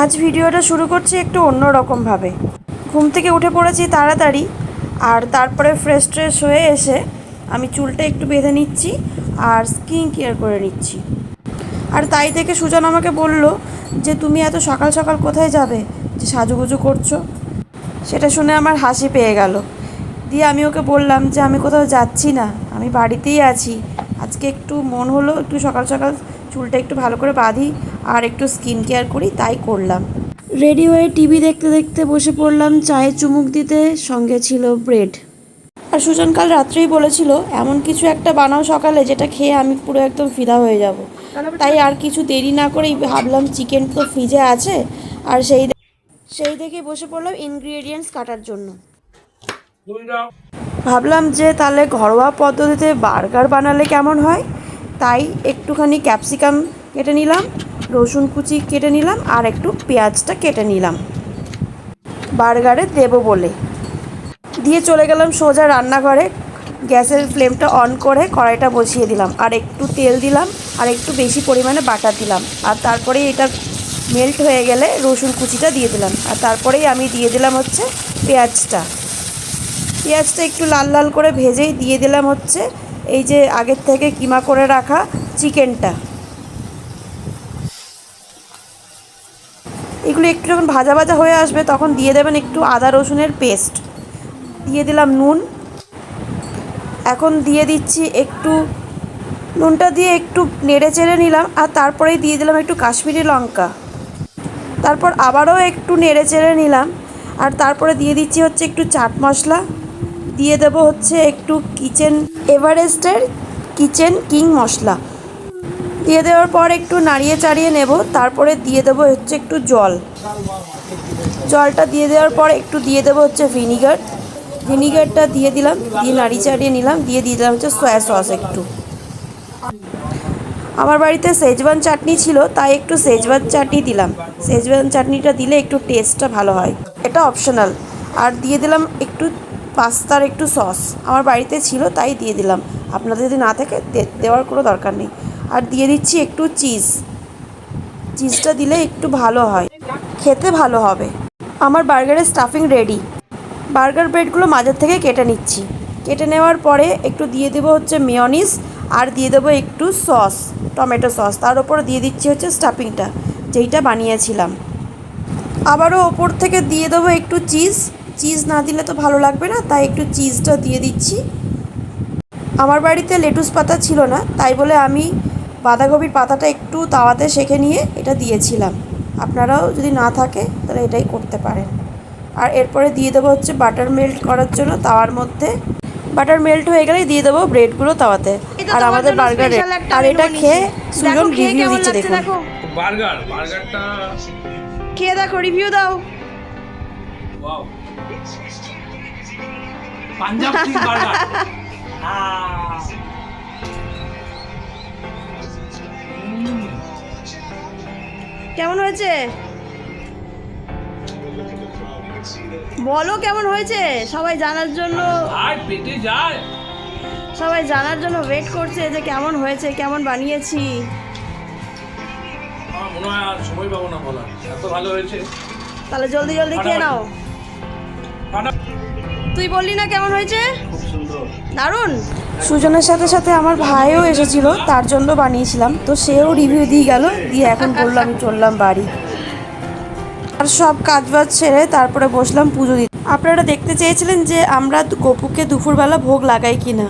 আজ ভিডিওটা শুরু করছি একটু অন্য রকমভাবে। ঘুম থেকে উঠে পড়েছি তাড়াতাড়ি, আর তারপরে ফ্রেশ ট্রেশ হয়ে এসে আমি চুলটা একটু বেঁধে নিচ্ছি আর স্কিন কেয়ার করে নিচ্ছি। আর তাই থেকে সুজন আমাকে বলল যে, তুমি এত সকাল সকাল কোথায় যাবে? যে সাজুগুজু করছ? সেটা শুনে আমার হাসি পেয়ে গেল। দিয়ে আমি ওকে বললাম যে, আমি কোথাও যাচ্ছি না, আমি বাড়িতেই আছি। আজকে একটু মন হলো, একটু সকাল সকাল চুলটা একটু ভালো করে বাঁধি আর একটু স্কিন কেয়ার করি তাই করলাম। রেডি হয়ে টিভি দেখতে দেখতে বসে পড়লাম চায়ে চুমুক দিতে সঙ্গে ছিল ব্রেড। আর সুজন কাল রাত্রেই বলেছিল এমন কিছু একটা বানাও সকালে যেটা খেয়ে আমি পুরো একদম ফিদা হয়ে যাব। তাই আর কিছু দেরি না করেই ভাবলাম চিকেন তো ফ্রিজে আছে আর সেই সেই দেখে বসে পড়লাম ইনগ্রিডিয়েন্টস কাটার জন্য। ভাবলাম যে তাহলে ঘরোয়া পদ্ধতিতে বার্গার বানালে কেমন হয়? তাই একটুখানি ক্যাপসিকাম কেটে নিলাম। রসুন কুচি কেটে নিলাম আর একটু পেঁয়াজটা কেটে নিলাম। বার্গারে দেবো বলে। দিয়ে চলে গেলাম সোজা রান্নাঘরে। গ্যাসের ফ্লেমটা অন করে কড়াইটা বসিয়ে দিলাম। আর একটু তেল দিলাম আর একটু বেশি পরিমাণে বাটা দিলাম। আর তারপরে এটা মেল্ট হয়ে গেলে রসুন কুচিটা দিয়ে দিলাম। আর তারপরেই আমি দিয়ে দিলাম হচ্ছে পেঁয়াজটা। পেঁয়াজটা একটু লাল লাল করে ভেজেই দিয়ে দিলাম হচ্ছে এই যে আগের থেকে কিমা করে রাখা চিকেনটা। এগুলো একটু যখন ভাজা ভাজা হয়ে আসবে, তখন দিয়ে দেবেন একটু আদা রসুনের পেস্ট। দিয়ে দিলাম নুন। এখন দিয়ে দিচ্ছি একটু, নুনটা দিয়ে একটু নেড়ে চেড়ে নিলাম, আর তারপরেই দিয়ে দিলাম একটু কাশ্মীরি লঙ্কা। তারপর আবারও একটু নেড়ে চেড়ে নিলাম, আর তারপরে দিয়ে দিচ্ছি হচ্ছে একটু চাট মশলা। দিয়ে দেব হচ্ছে একটু কিচেন এভারেস্টের কিচেন কিং মশলা। দিয়ে দেওয়ার পর একটু নাড়িয়ে চাড়িয়ে নেব, তারপরে দিয়ে দেবো হচ্ছে একটু জল। জলটা দিয়ে দেওয়ার পর একটু দিয়ে দেবো হচ্ছে ভিনিগার। ভিনিগারটা দিয়ে দিলাম, দিয়ে নাড়িয়ে চাড়িয়ে নিলাম, দিয়ে দিয়ে দিলাম হচ্ছে সয়া সস একটু। আমার বাড়িতে সেজওয়ান চাটনি ছিল, তাই একটু সেজওয়ান চাটনি দিলাম। সেজওয়ান চাটনিটা দিলে একটু টেস্টটা ভালো হয়। এটা অপশনাল আর দিয়ে দিলাম একটু পাস্তার একটু সস আমার বাড়িতে ছিল, তাই দিয়ে দিলাম। আপনাদের যদি না থাকে দেওয়ার কোনো দরকার নেই। আর দিয়ে দিচ্ছি একটু চিজ। চিজটা দিলে একটু ভালো হয়। খেতে ভালো হবে। আমার বার্গারের স্টাফিং রেডি বার্গার ব্রেডগুলো মাঝের থেকে কেটে নিচ্ছি। কেটে নেওয়ার পরে একটু দিয়ে দেবো হচ্ছে মেয়নিস আর দিয়ে দেবো একটু সস টমেটো সস তার উপর দিয়ে দিচ্ছি হচ্ছে স্টাফিংটা যেইটা বানিয়েছিলাম। আবারও ওপর থেকে দিয়ে দেবো একটু চিজ। চিজ না দিলে তো ভালো লাগবে না, তাই একটু চিজটা দিয়ে দিচ্ছি। আমার বাড়িতে লেটুস পাতা ছিল না তাই বলে আমি বাঁধাকপির পাতাটা একটু তাওয়াতে সেঁকে নিয়ে এটা দিয়েছিলাম। আপনারাও যদি না থাকে তাহলে এটাই করতে পারেন। আর এরপরে দিয়ে দেবো হচ্ছে বাটার মেল্ট করার জন্য তাওয়ার মধ্যে। বাটার মেল্ট হয়ে গেলেই দিয়ে দেবো ব্রেডগুলো তাওয়াতে। আর আমাদের বার্গারে। আর এটা খেয়ে সুজন দেখো খেয়ে রিভিউ দিচ্ছে দেখুন। দেখো। বার্গার বার্গারটা খেয়ে দেখো রিভিউ দাও। পাঞ্জাব বার্গার। কেমন হয়েছে? বলো কেমন হয়েছে? সবাই জানার জন্য সবাই জানার জন্য ওয়েট করছে যে কেমন হয়েছে কেমন বানিয়েছি। আমার আর সময় পাবো না বলা এত ভালো হয়েছে। তাহলে জলদি জলদি খেয়ে নাও। তুই বললি না কেমন হয়েছে? খুব দারুণ। সুজনের সাথে সাথে আমার ভাইও এসেছিল তার জন্য বানিয়েছিলাম। তো সেও রিভিউ দিয়ে গেল দিয়ে এখন বলল আমি চললাম বাড়ি। আর সব কাজ বাজ ছেড়ে তারপরে বসলাম পুজো দিতে। আপনারা দেখতে চেয়েছিলেন যে আমরা গপুকে দুপুরবেলা ভোগ লাগাই কি না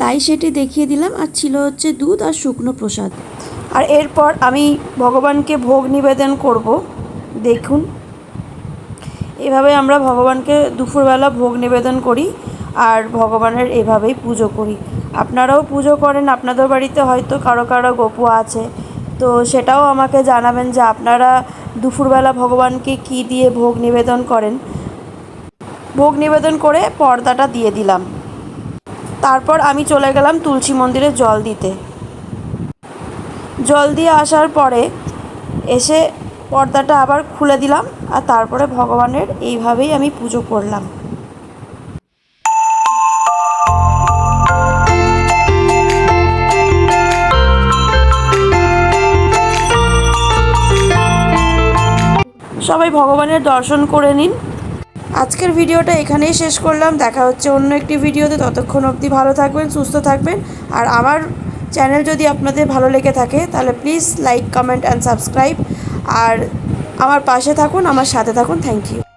তাই সেটি দেখিয়ে দিলাম আর ছিল হচ্ছে দুধ আর শুকনো প্রসাদ। আর এরপর আমি ভগবানকে ভোগ নিবেদন করব। দেখুন। এভাবে আমরা ভগবানকে দুপুরবেলা ভোগ নিবেদন করি আর ভগবানের এভাবেই পুজো করি। আপনারাও পুজো করেন, আপনাদের বাড়িতে হয়তো কারও কারও গপু আছে। তো সেটাও আমাকে জানাবেন যে আপনারা দুপুরবেলা ভগবানকে কি দিয়ে ভোগ নিবেদন করেন। ভোগ নিবেদন করে পর্দাটা দিয়ে দিলাম। তারপর আমি চলে গেলাম তুলসী মন্দিরে জল দিতে। জল দিয়ে আসার পরে এসে পর্দাটা আবার খুলে দিলাম। আর তারপরে ভগবানের এইভাবেই আমি পুজো করলাম। সবাই ভগবানের দর্শন করে নিন। আজকের ভিডিওটা এখানেই শেষ করলাম। দেখা হচ্ছে অন্য একটি ভিডিওতে। ততক্ষণ অবধি ভালো থাকবেন, সুস্থ থাকবেন। আর আমার চ্যানেল যদি আপনাদের ভালো লেগে থাকে, তাহলে please like comment and subscribe আর আমার পাশে থাকুন আমার সাথে থাকুন থ্যাংক ইউ